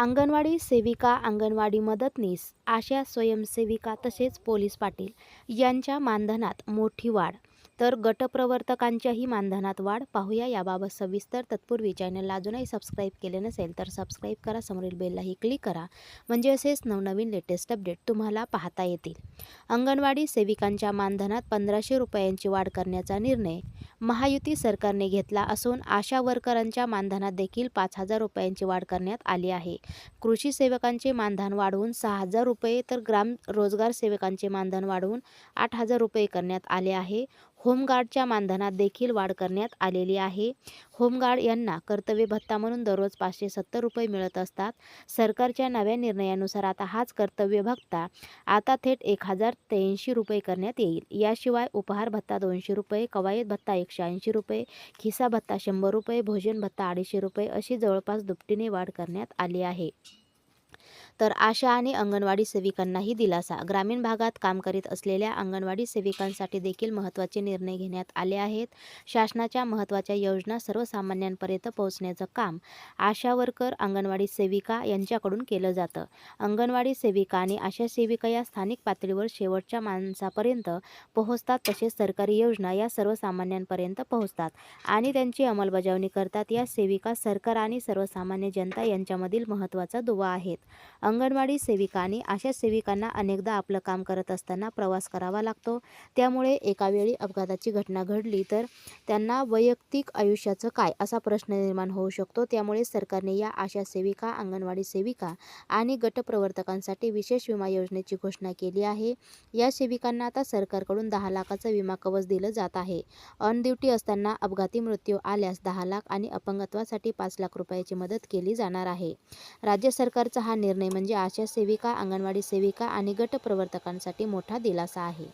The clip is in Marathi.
अंगणवाडी सेविका अंगणवाडी मदतनीस आशा स्वयंसेविका तसेच पोलीस पाटील यांच्या मानधनात मोठी वाढ तर गटप्रवर्तकांच्याही मानधनात वाढ. पाहूया याबाबत सविस्तर तत्पूर्वी चॅनलला अजूनही सबस्क्राईब केले नसेल तर सबस्क्राईब करा. समोरील बेललाही क्लिक करा. म्हणजे असेच नवनवीन लेटेस्ट अपडेट तुम्हाला पाहता येतील. अंगणवाडी सेविकांच्या मानधनात पंधराशे रुपयांची वाढ करण्याचा निर्णय. महायुती सरकारने घेतला असून आशा वर्करांच्या मानधनात देखील पाच हजार रुपयांची वाढ करण्यात आली आहे. कृषी सेवकांचे मानधन वाढवून सहा हजार रुपये तर ग्राम रोजगार सेवकांचे मानधन वाढवून आठ हजार रुपये करण्यात आले आहे. होमगार्डच्या मानधनात देखील वाढ करण्यात आलेली आहे. होमगार्ड यांना कर्तव्य भत्ता म्हणून दररोज पाचशे सत्तर रुपये मिळत असतात. सरकारच्या नव्या निर्णयानुसार आता हाच कर्तव्य भत्ता आता थेट एक हजार त्र्याऐंशी रुपये करण्यात येईल. याशिवाय उपहार भत्ता दोनशे रुपये कवायत भत्ता एकशे ऐंशी रुपये खिसा भत्ता शंभर रुपये भोजन भत्ता अडीचशे रुपये अशी जवळपास दुपटीने वाढ करण्यात आली आहे. तर आशा आणि अंगणवाडी सेविकांनाही दिलासा. ग्रामीण भागात काम करीत असलेल्या अंगणवाडी सेविकांसाठी देखील महत्त्वाचे निर्णय घेण्यात आले आहेत. शासनाच्या महत्त्वाच्या योजना सर्वसामान्यांपर्यंत पोहोचण्याचं काम आशा वर्कर अंगणवाडी सेविका यांच्याकडून केलं जातं. अंगणवाडी सेविका आणि आशा सेविका या स्थानिक पातळीवर शेवटच्या माणसापर्यंत पोहोचतात तसेच सरकारी योजना या सर्वसामान्यांपर्यंत पोहोचतात आणि त्यांची अंमलबजावणी करतात. या सेविका सरकार आणि सर्वसामान्य जनता यांच्यामधील महत्त्वाचा दुवा आहेत. अंगणवाडी सेविका आणि आशा सेविकांना अनेकदा आपलं काम करत असताना प्रवास करावा लागतो. त्यामुळे एकावेळी अपघाताची घटना घडली तर त्यांना वैयक्तिक आयुष्याचं काय असा प्रश्न निर्माण होऊ शकतो. त्यामुळे सरकारने या आशा सेविका अंगणवाडी सेविका आणि गटप्रवर्तकांसाठी विशेष विमा योजनेची घोषणा केली आहे. या सेविकांना आता सरकारकडून दहा लाखाचं विमा कवच दिलं जात आहे. ऑन ड्युटी असताना अपघाती मृत्यू आल्यास दहा लाख आणि अपंगत्वासाठी पाच लाख रुपयाची मदत केली जाणार आहे. राज्य सरकारचा हा निर्णय म्हणजे म्हणजे आशा सेविका अंगणवाडी सेविका आणि गटप्रवर्तकांसाठी मोठा दिलासा आहे.